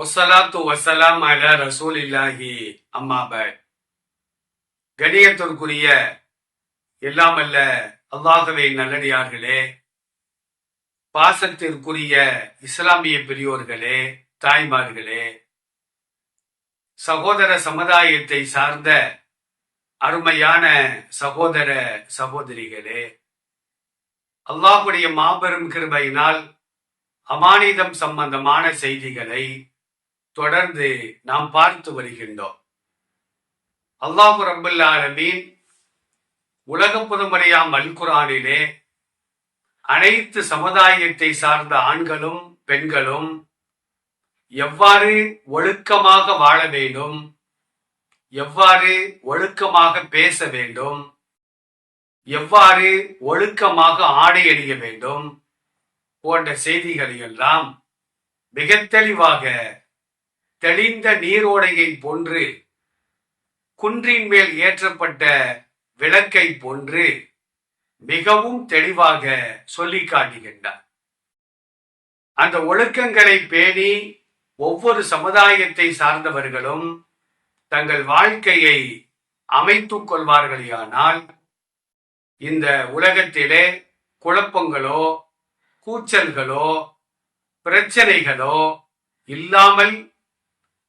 ஒசலாத்து வசலாம் அல ரசூலில்லாஹி. அம்மா அம்மாபட் கணியத்திற்குரிய எல்லாமல்ல அல்லாகவே நல்லடியார்களே. பாசத்திற்குரிய இஸ்லாமிய பெரியோர்களே தாய்மார்களே. சகோதர சமுதாயத்தை சார்ந்த அருமையான சகோதர சகோதரிகளே. அல்லாஹுடைய மாபெரும் கிருபையினால் அமானிதம் சம்பந்தமான செய்திகளை தொடர்ந்து நாம் பார்த்து வருகின்றோம். அல்லாஹு ரபுல் ஆலமீன் உலக புதுமறையாம் அல்குரானிலே அனைத்து சமுதாயத்தை சார்ந்த ஆண்களும் பெண்களும் எவ்வாறு ஒழுக்கமாக வாழ வேண்டும் எவ்வாறு ஒழுக்கமாக பேச வேண்டும் எவ்வாறு ஒழுக்கமாக ஆடை அணிய வேண்டும் போன்ற செய்திகளை எல்லாம் மிக தெளிவாக தெளிந்த நீரோடையை போன்று குன்றின் மேல் ஏற்றப்பட்ட விளக்கை போன்று மிகவும் தெளிவாக சொல்லி காட்டுகின்றார். அந்த ஒழுக்கங்களை பேணி ஒவ்வொரு சமுதாயத்தை சார்ந்தவர்களும் தங்கள் வாழ்க்கையை அமைத்துக் கொள்வார்களேயானால் இந்த உலகத்திலே குழப்பங்களோ கூச்சல்களோ பிரச்சனைகளோ இல்லாமல்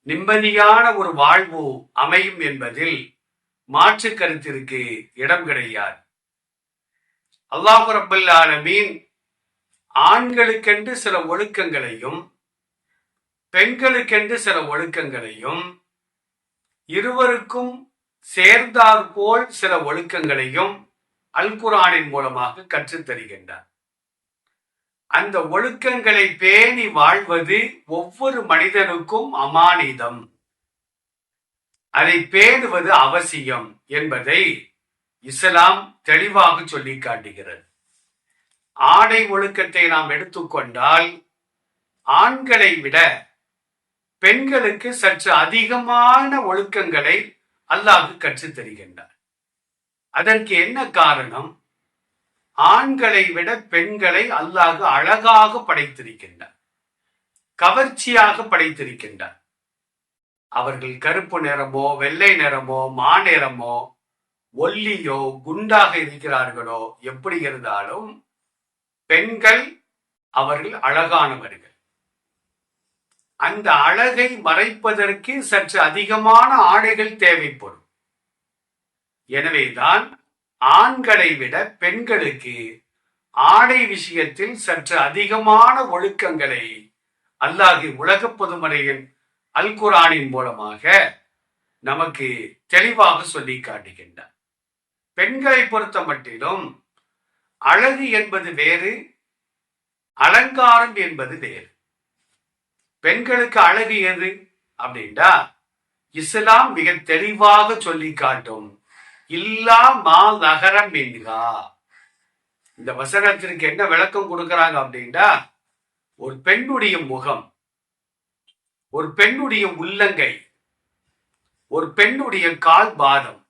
நிம்மதியான ஒரு வாழ்வு அமையும் என்பதில் மாற்று கருத்திற்கு இடம் கிடையாது. அல்லாஹு ரபுல்லான ஆலமீன் ஆண்களுக்கென்று சில ஒழுக்கங்களையும் பெண்களுக்கென்று சில ஒழுக்கங்களையும் இருவருக்கும் சேர்ந்தாற்போல் சில ஒழுக்கங்களையும் அல் குரானின் மூலமாக கற்றுத் தருகின்றார் அந்த ஒழுக்கங்களை பேணி வாழ்வது ஒவ்வொரு மனிதனுக்கும் அமானிதம். அதை பேணுவது அவசியம் என்பதை இஸ்லாம் தெளிவாக சொல்லி காட்டுகிறது. ஆடை ஒழுக்கத்தை நாம் எடுத்துக்கொண்டால் ஆண்களை விட பெண்களுக்கு சற்று அதிகமான ஒழுக்கங்களை அல்லாஹ் கற்றுத் தருகின்றார். அதற்கு என்ன காரணம்? ஆண்களை விட பெண்களை அல்லாஹ் அழகாக படைத்திருக்கின்றார். கவர்ச்சியாக படைத்திருக்கின்றார். அவர்கள் கருப்பு நிறமோ வெள்ளை நிறமோ மாநிறமோ ஒல்லியோ குண்டாக இருக்கிறார்களோ எப்படி இருந்தாலும் பெண்கள் அவர்கள் அழகானவர்கள். அந்த அழகை மறைப்பதற்கு சற்று அதிகமான ஆடைகள் தேவைப்படும். எனவேதான் ஆண்களை விட பெண்களுக்கு ஆடை விஷயத்தில் சற்று அதிகமான ஒழுக்கங்களை அல்லாஹி உலக பொதுமறையின் அல்குரானின் மூலமாக நமக்கு தெளிவாக சொல்லி காட்டுகின்றார். பெண்களை பொறுத்த மட்டிலும் அழகு என்பது வேறு அலங்காரம் என்பது வேறு. பெண்களுக்கு அழகு எது அப்படின்டா இஸ்லாம் மிக தெளிவாக சொல்லி காட்டும் இல்லா மா நகரம் என்கா இந்த வசனத்திற்கு என்ன விளக்கம் கொடுக்கறாங்க அப்படின்டா ஒரு பெண்ணுடைய முகம் ஒரு பெண்ணுடைய உள்ளங்கை ஒரு பெண்ணுடைய கால் பாதம்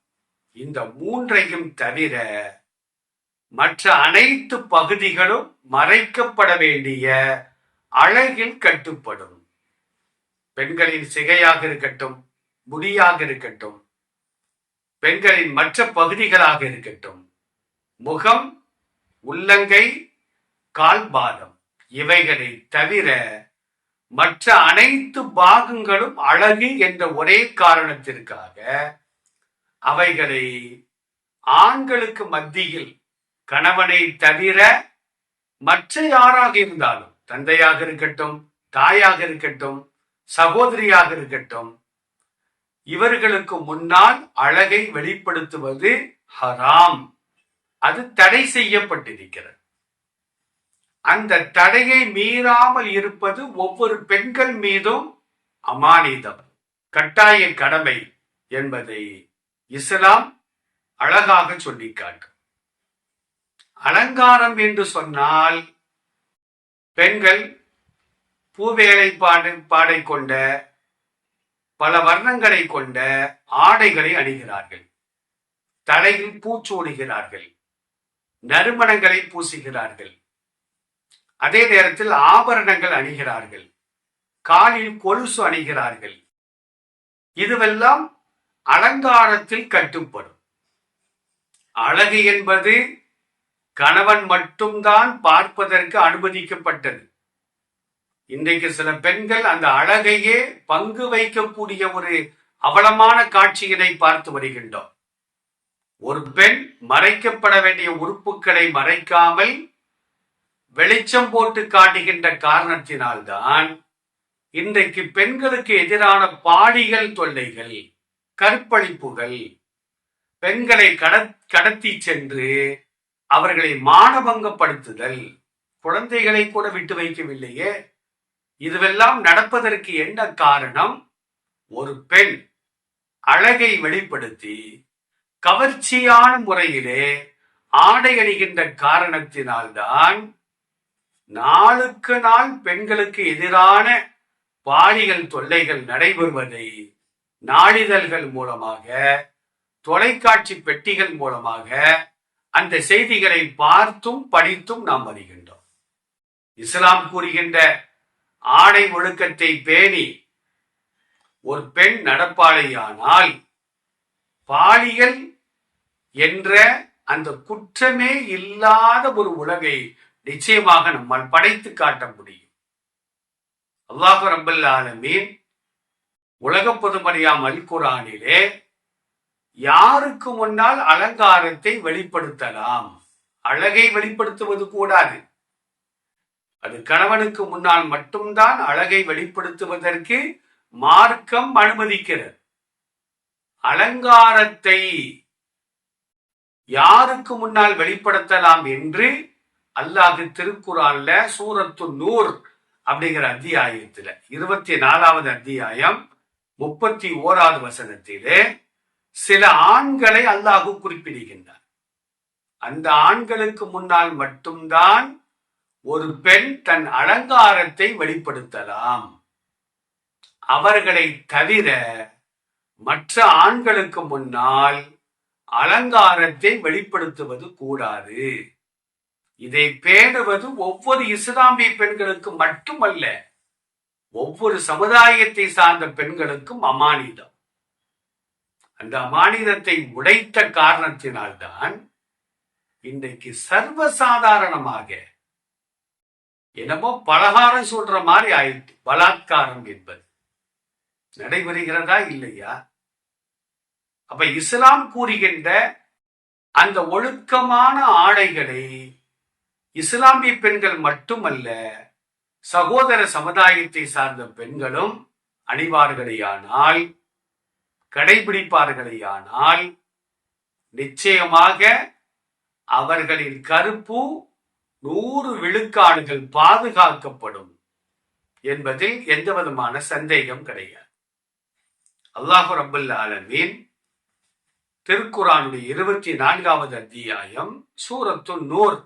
இந்த மூன்றையும் தவிர மற்ற அனைத்து பகுதிகளும் மறைக்கப்பட வேண்டிய அழகில் கட்டுப்படும். பெண்களின் சிகையாக இருக்கட்டும் முடியாக இருக்கட்டும் பெண்களின் மற்ற பகுதிகளாக இருக்கட்டும். முகம் உள்ளங்கை கால்பாதம் இவைகளை தவிர மற்ற அனைத்து பாகங்களும் அழகு என்ற ஒரே காரணத்திற்காக அவைகளை ஆண்களுக்கு மத்தியில் கணவனை தவிர மற்ற யாராக இருந்தாலும் தந்தையாக இருக்கட்டும் தாயாக இருக்கட்டும் சகோதரியாக இருக்கட்டும் இவர்களுக்கு முன்னால் அழகை வெளிப்படுத்துவது ஹராம். அது தடை செய்யப்பட்டிருக்கிறது. அந்த தடையை மீறாமல் இருப்பது ஒவ்வொரு பெண்கள் மீதும் அமானிதம் கட்டாய கடமை என்பதை இஸ்லாம் அழகாக சொல்லிக் காட்டும் அலங்காரம் என்று சொன்னால் பெண்கள் பூவேலை பூவேலைப்பாடு பாடை கொண்ட பல வர்ணங்களை கொண்ட ஆடைகளை அணிகிறார்கள். தலையில் பூச்சூடுகிறார்கள் நறுமணங்களை பூசுகிறார்கள். அதே நேரத்தில் ஆபரணங்கள் அணிகிறார்கள். காலில் கொலுசு அணிகிறார்கள். இதுவெல்லாம் அலங்காரத்தில் கட்டுப்படும் அழகு என்பது கணவன் மட்டும்தான் பார்ப்பதற்கு அனுமதிக்கப்பட்டது. இன்றைக்கு சில பெண்கள் அந்த அழகையே பங்கு வைக்கக்கூடிய ஒரு அவலமான காட்சியினை பார்த்து வருகின்றோம். ஒரு பெண் மறைக்கப்பட வேண்டிய உறுப்புகளை மறைக்காமல் வெளிச்சம் போட்டு காட்டுகின்ற காரணத்தினால்தான் இன்றைக்கு பெண்களுக்கு எதிரான பாடிகள் தொல்லைகள் கற்பழிப்புகள் பெண்களை கடத்தி சென்று அவர்களை மானபங்கப்படுத்துதல் குழந்தைகளை கூட விட்டு வைக்கவில்லையே. இதுவெல்லாம் நடப்பதற்கு என்ன காரணம்? ஒரு பெண் அழகை வெளிப்படுத்தி கவர்ச்சியான முறையிலே ஆடை அணிகின்ற காரணத்தினால்தான் நாளுக்கு நாள் பெண்களுக்கு எதிரான பாலியல் தொல்லைகள் நடைபெறுவதை நாளிதழ்கள் மூலமாக தொலைக்காட்சி பெட்டிகள் மூலமாக அந்த செய்திகளை பார்த்தும் படித்தும் நாம் அறிகின்றோம். இஸ்லாம் கூறுகின்ற ஆணை ஒழுக்கத்தை பேணி ஒரு பெண் நடப்பாளையானால் பாலியல் என்ற அந்த குற்றமே இல்லாத ஒரு உலகை நிச்சயமாக நம்மால் படைத்து காட்ட முடியும். அல்லாஹு ரபுல் ஆலமீன் உலக பொதுமறையாம் அல்குரானிலே யாருக்கு முன்னால் அலங்காரத்தை வெளிப்படுத்தலாம்? அழகை வெளிப்படுத்துவது கூடாது. அது கணவனுக்கு முன்னால் மட்டும்தான் அழகை வெளிப்படுத்துவதற்கு மார்க்கம் அனுமதிக்கிறது. அலங்காரத்தை யாருக்கு முன்னால் வெளிப்படுத்தலாம் என்று அல்லாஹ் திருக்குறான்ல சூரத்து நூர் அப்படிங்கிற அத்தியாயத்துல இருபத்தி நாலாவது அத்தியாயம் முப்பத்தி ஓராவது வசனத்திலே சில ஆண்களை அல்லாஹு குறிப்பிடுகின்றார் அந்த ஆண்களுக்கு முன்னால் மட்டும்தான் ஒரு பெண் தன் அலங்காரத்தை வெளிப்படுத்தலாம். அவர்களை தவிர மற்ற ஆண்களுக்கு முன்னால் அலங்காரத்தை வெளிப்படுத்துவது கூடாது. இதை பேணுவது ஒவ்வொரு இஸ்லாமிய பெண்களுக்கு மட்டுமல்ல ஒவ்வொரு சமுதாயத்தை சார்ந்த பெண்களுக்கும் அமானிதம். அந்த அமானிதத்தை உடைத்த காரணத்தினால்தான் இன்றைக்கு சர்வசாதாரணமாக என்னமோ பலகாரம் சொல்ற மாதிரி ஆயிட்டு பலாத்காரம் என்பது. நடைபெறுகிறதா இல்லையா? அப்ப இஸ்லாம் கூறுகின்ற அந்த ஒழுக்கமான ஆடைகளை இஸ்லாமிய பெண்கள் மட்டுமல்ல சகோதர சமுதாயத்தை சார்ந்த பெண்களும் அணிவார்களேயானால் கடைபிடிப்பார்களேயானால் நிச்சயமாக அவர்களின் கருப்பு நூறு விழுக்காடுகள் பாதுகாக்கப்படும் என்பதில் எந்த விதமான சந்தேகம் கிடையாது. அல்லாஹு ரபுல் ஆலமீன் திருக்குறானுடைய இருபத்தி நான்காவது அத்தியாயம் சூரத்து நூர்.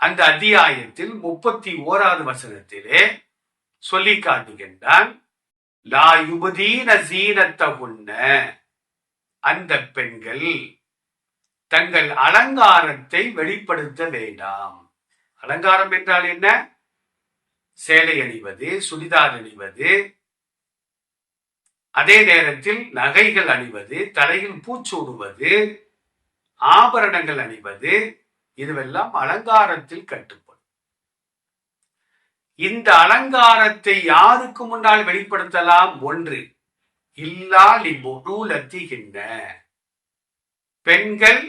அந்த அத்தியாயத்தில் முப்பத்தி ஓராவது வசனத்திலே சொல்லி காட்டுகின்றான் லா யுபதீன சீனத்தகுன்ன அந்த பெண்கள் தங்கள் அலங்காரத்தை வெளிப்படுத்த வேண்டாம் அலங்காரம் என்றால் என்ன? சேலை அணிவது சுடிதார் அணிவது அதே நேரத்தில் நகைகள் அணிவது தலையில் பூச்சூடுவது ஆபரணங்கள் அணிவது இதுவெல்லாம் அலங்காரத்தில் கட்டுப்படும். இந்த அலங்காரத்தை யாருக்கு முன்னால் வெளிப்படுத்தலாம்? ஒன்று இல்லால் இவ்வொருலத்திகின்ற பெண்கள்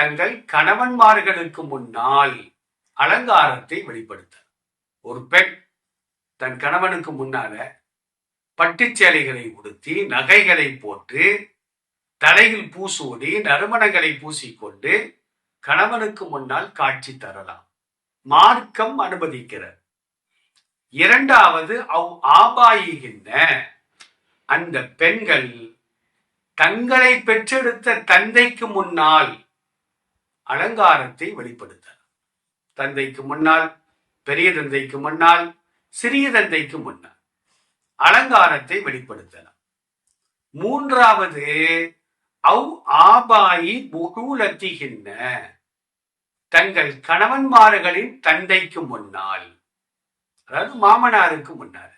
தங்கள் கணவன்மார்களுக்கு முன்னால் அலங்காரத்தை வெளிப்படுத்த. ஒரு பெண் தன் கணவனுக்கு முன்னால பட்டுச்சேலைகளை உடுத்தி நகைகளை போட்டு தலையில் பூசூடி நறுமணங்களை பூசிக்கொண்டு கணவனுக்கு முன்னால் காட்சி தரலாம். மார்க்கம் அனுமதிக்கிறார் இரண்டாவது அவ் ஆபாயிகின்ற அந்த பெண்கள் தங்களை பெற்றெடுத்த தந்தைக்கு முன்னால் அலங்காரத்தை வெளிப்படுத்த தந்தைக்கு முன்னால் பெரிய தந்தைக்கு முன்னால் சிறிய தந்தைக்கு முன்னால் அலங்காரத்தை வெளிப்படுத்தலாம். மூன்றாவது அவ் ஆபாயி புகூலத்திகின்ற தங்கள் கணவன்மார்களின் தந்தைக்கு முன்னால். அதாவது மாமனாருக்கு முன்னால.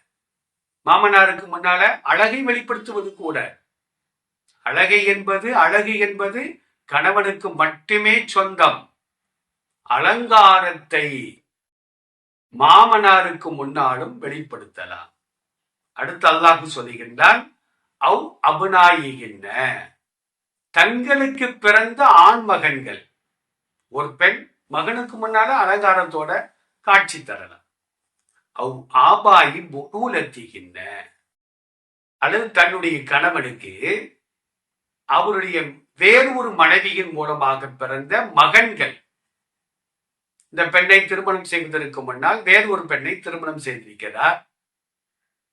மாமனாருக்கு முன்னால அழகை வெளிப்படுத்துவது கூட. அழகை என்பது அழகு என்பது கணவனுக்கு மட்டுமே சொந்தம். அலங்காரத்தை மாமனாருக்கு முன்னாலும் வெளிப்படுத்தலாம். அடுத்து அல்லாஹு சொல்லுகின்றான் அவ் அபுநாயிகின்ற தங்களுக்கு பிறந்த ஆண் மகன்கள். ஒரு பெண் மகனுக்கு முன்னால அலங்காரத்தோட காட்சி தரலாம். அவ் ஆபாயி புகூலத்திகின்ற அல்லது தன்னுடைய கணவனுக்கு அவருடைய வேறு ஒரு மனைவியின் மூலமாக பிறந்த மகன்கள். இந்த பெண்ணை திருமணம் செய்வதற்கு முன்னால் வேறு ஒரு பெண்ணை திருமணம் செய்திருக்கிறார்.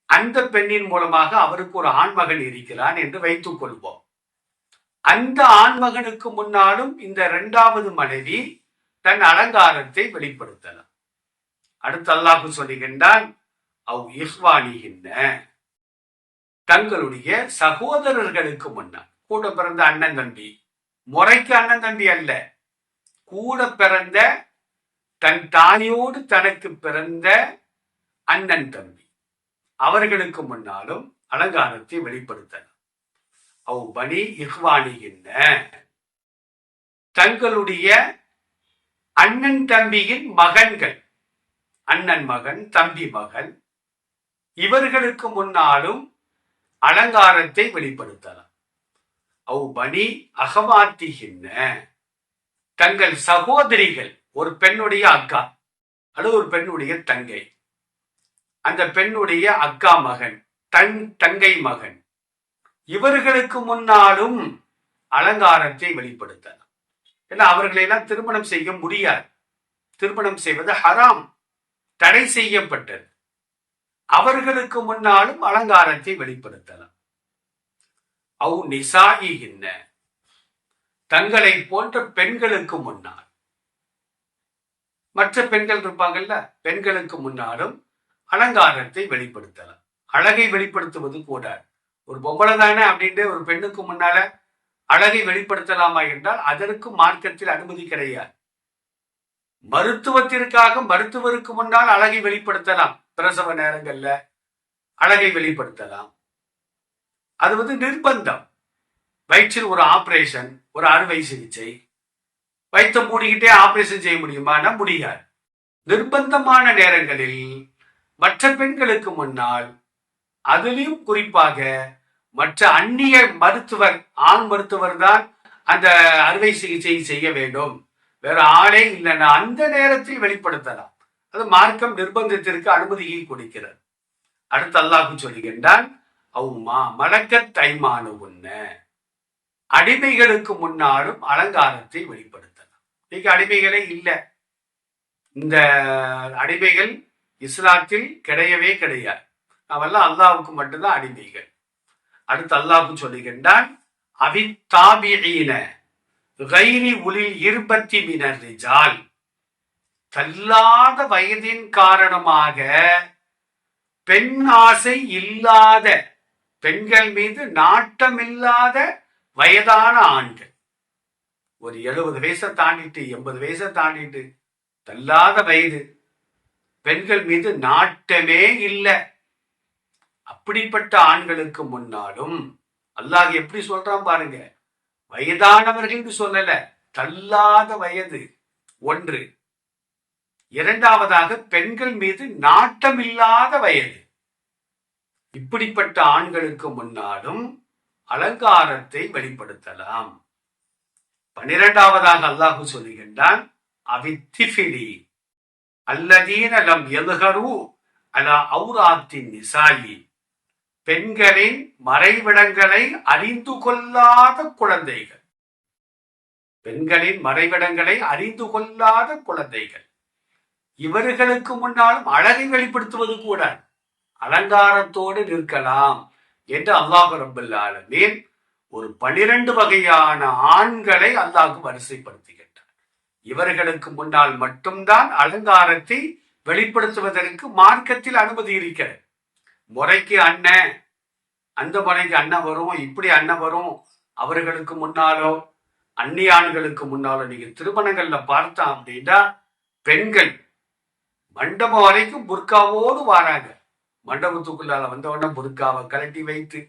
அந்த பெண்ணின் மூலமாக அவருக்கு ஒரு ஆண்மகன் இருக்கிறான் என்று வைத்துக் கொள்வோம். அந்த ஆண்மகனுக்கு முன்னாலும் இந்த இரண்டாவது மனைவி தன் அலங்காரத்தை வெளிப்படுத்தலாம். அடுத்து அல்லாஹு சொல்லுகின்றான் அவ் இஹ்வானிகின்ற தங்களுடைய சகோதரர்களுக்கு முன்னால். கூட பிறந்த அண்ணன் தம்பி. முறைக்கு அண்ணன் தம்பி அல்ல. கூட பிறந்த தன் தாயோடு தனக்கு பிறந்த அண்ணன் தம்பி. அவர்களுக்கு முன்னாலும் அலங்காரத்தை வெளிப்படுத்தலாம். அவ் பனி இஹ்வானிகின்ற தங்களுடைய அண்ணன் தம்பியின் மகன்கள். அண்ணன் மகன் தம்பி மகன். இவர்களுக்கு முன்னாலும் அலங்காரத்தை வெளிப்படுத்தலாம். அவ் பனி அகவாத்திகின்ற தங்கள் சகோதரிகள் ஒரு பெண்ணுடைய அக்கா அல்லது ஒரு பெண்ணுடைய தங்கை. அந்த பெண்ணுடைய அக்கா மகன் தன் தங்கை மகன். இவர்களுக்கு முன்னாலும் அலங்காரத்தை வெளிப்படுத்தலாம். ஏன்னா அவர்களெல்லாம் திருமணம் செய்ய முடியாது. திருமணம் செய்வது ஹராம். தடை செய்யப்பட்டது. அவர்களுக்கு முன்னாலும் அலங்காரத்தை வெளிப்படுத்தலாம். அவு நிசாயிகின்ன தங்களை போன்ற பெண்களுக்கு முன்னால். மற்ற பெண்கள் இருப்பாங்கல்ல பெண்களுக்கு முன்னாலும் அலங்காரத்தை வெளிப்படுத்தலாம். அழகை வெளிப்படுத்துவது கூட. ஒரு பொம்பளை தானே அப்படின்ட்டு ஒரு பெண்ணுக்கு முன்னால அழகை வெளிப்படுத்தலாமா என்றால் அதற்கு மார்க்கத்தில் அனுமதி கிடையாது. மருத்துவத்திற்காக மருத்துவருக்கு முன்னால் அழகை வெளிப்படுத்தலாம். பிரசவ நேரங்கள்ல அழகை வெளிப்படுத்தலாம். அது வந்து நிர்பந்தம். வயிற்றில் ஒரு ஆப்ரேஷன் ஒரு அறுவை சிகிச்சை. வயிற்றை மூடிக்கிட்டே ஆப்ரேஷன் செய்ய முடியுமானா முடியாது. நிர்பந்தமான நேரங்களில் மற்ற பெண்களுக்கு முன்னால் அதிலும் குறிப்பாக மற்ற அந்நிய மருத்துவர் ஆண் மருத்துவர் தான் அந்த அறுவை சிகிச்சை செய்ய வேண்டும். வேற ஆளே இல்லைன்னா அந்த நேரத்தில் வெளிப்படுத்தலாம். அது மார்க்கம் நிர்பந்தத்திற்கு அனுமதியை கொடுக்கிறது. அடுத்து அல்லாஹு சொல்லுகின்றான் அவுமா மலக்க தைமானு உன்ன அடிமைகளுக்கு முன்னாலும் அலங்காரத்தை வெளிப்படுத்தலாம். இன்னைக்கு அடிமைகளே இல்லை. இந்த அடிமைகள் இஸ்லாத்தில் கிடையவே கிடையாது. நாமெல்லாம் அல்லாவுக்கு மட்டும்தான் அடிமைகள். அடுத்து அல்லாவுக்கு சொல்லுகின்றான் அவித்தாபியீன கைரி உளில் இருபத்தி மினர் ரிஜால். தல்லாத வயதின் காரணமாக பெண் ஆசை இல்லாத பெண்கள் மீது நாட்டமில்லாத வயதான ஆண்கள். ஒரு எழுபது வயசை தாண்டிட்டு எண்பது வயசை தாண்டிட்டு தள்ளாத வயது. பெண்கள் மீது நாட்டமே இல்லை. அப்படிப்பட்ட ஆண்களுக்கு முன்னாலும் அல்லாஹ் எப்படி சொல்றான் பாருங்க. வயதானவர்கள் சொல்லல தள்ளாத வயது. ஒன்று. இரண்டாவதாக பெண்கள் மீது நாட்டமில்லாத வயது. இப்படிப்பட்ட ஆண்களுக்கு முன்னாலும் அலங்காரத்தை வெளிப்படுத்தலாம். பனிரெண்டாவதாக அல்லாஹு சொல்லுகின்றான் அவித்திஃபிலி அல்லதீனலம் எலுகரு அல அவுராத்தின் நிசாயி. பெண்களின் மறைவிடங்களை அறிந்து கொள்ளாத குழந்தைகள். பெண்களின் மறைவிடங்களை அறிந்து கொள்ளாத குழந்தைகள். இவர்களுக்கு முன்னாலும் அழகை வெளிப்படுத்துவது கூட அலங்காரத்தோடு நிற்கலாம் என்று அல்லாஹ் ரபுல் ஆலமீன் ஒரு பனிரெண்டு வகையான ஆண்களை அல்லாஹ் வரிசைப்படுத்துகின்றார் இவர்களுக்கு முன்னால் மட்டும்தான் அலங்காரத்தை வெளிப்படுத்துவதற்கு மார்க்கத்தில் அனுமதி இருக்கிறது. முறைக்கு அண்ணன் அந்த முறைக்கு அண்ணன் வரும் இப்படி அண்ணன் வரும் அவர்களுக்கு முன்னாலோ அந்நியான்களுக்கு முன்னாலோ நீங்க திருமணங்கள்ல பார்த்தா அப்படின்னா பெண்கள் மண்டபம் வரைக்கும் புர்காவோடு வராங்க. மண்டபத்துக்குள்ளால வந்த உடனே புர்காவை கலட்டி வைத்து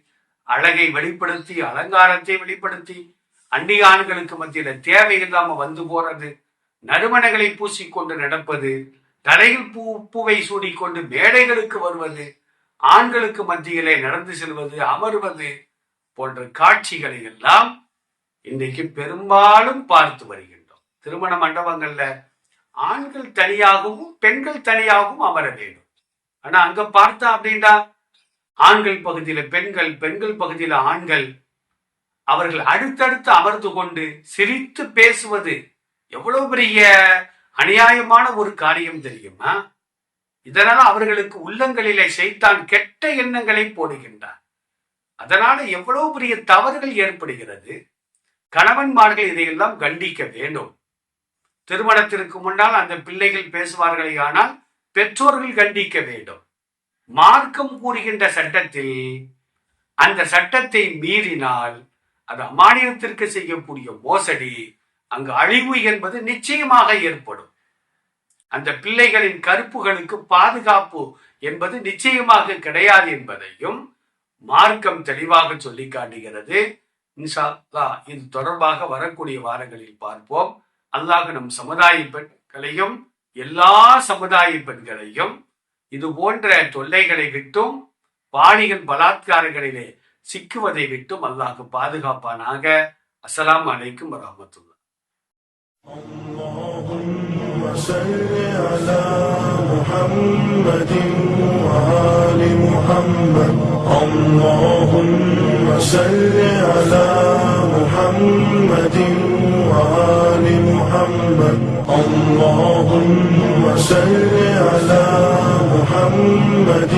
அழகை வெளிப்படுத்தி அலங்காரத்தை வெளிப்படுத்தி அந்நிய ஆண்களுக்கு மத்தியில தேவையில்லாம வந்து போறது நறுமணங்களை பூசிக்கொண்டு நடப்பது தலையில் பூ பூவை சூடிக்கொண்டு மேடைகளுக்கு வருவது ஆண்களுக்கு மத்தியிலே நடந்து செல்வது அமர்வது போன்ற காட்சிகளை எல்லாம் இன்றைக்கு பெரும்பாலும் பார்த்து வருகின்றோம். திருமண மண்டபங்கள்ல ஆண்கள் தனியாகவும் பெண்கள் தனியாகவும் அமர வேண்டும். ஆனா அங்க பார்த்தா அப்படின்னா ஆண்கள் பகுதியில பெண்கள் பெண்கள் பகுதியில ஆண்கள். அவர்கள் அடுத்தடுத்து அமர்ந்து கொண்டு சிரித்து பேசுவது எவ்வளவு பெரிய அநியாயமான ஒரு காரியம் தெரியுமா? இதனால அவர்களுக்கு உள்ளங்களிலே செய்தான் கெட்ட எண்ணங்களை போடுகின்றார் அதனால எவ்வளவு பெரிய தவறுகள் ஏற்படுகிறது? கணவன்மார்கள் இதையெல்லாம் கண்டிக்க வேண்டும். திருமணத்திற்கு முன்னால் அந்த பிள்ளைகள் பேசுவார்களே ஆனால் பெற்றோர்கள் கண்டிக்க வேண்டும். மார்க்கம் கூறுகின்ற சட்டத்தில் அந்த சட்டத்தை மீறினால் அது அமானியத்திற்கு செய்யக்கூடிய மோசடி அங்கு அழிவு என்பது நிச்சயமாக ஏற்படும். அந்த பிள்ளைகளின் கருப்புகளுக்கு பாதுகாப்பு என்பது நிச்சயமாக கிடையாது என்பதையும் மார்க்கம் தெளிவாக சொல்லி காட்டுகிறது. இது தொடர்பாக வரக்கூடிய வாரங்களில் பார்ப்போம். அல்லாஹ் நம் சமுதாய பெண்களையும் எல்லா சமுதாய பெண்களையும் இது போன்ற தொல்லைகளை விட்டும் பாலியல் பலாத்காரங்களிலே சிக்குவதை விட்டும் அல்லாஹ் பாதுகாப்பானாக அஸ்ஸலாமு அலைக்கும் வரஹ்மத்துல்லாஹ் اللهم صل على محمد وآل محمد اللهم صل على محمد وآل محمد اللهم صل على محمد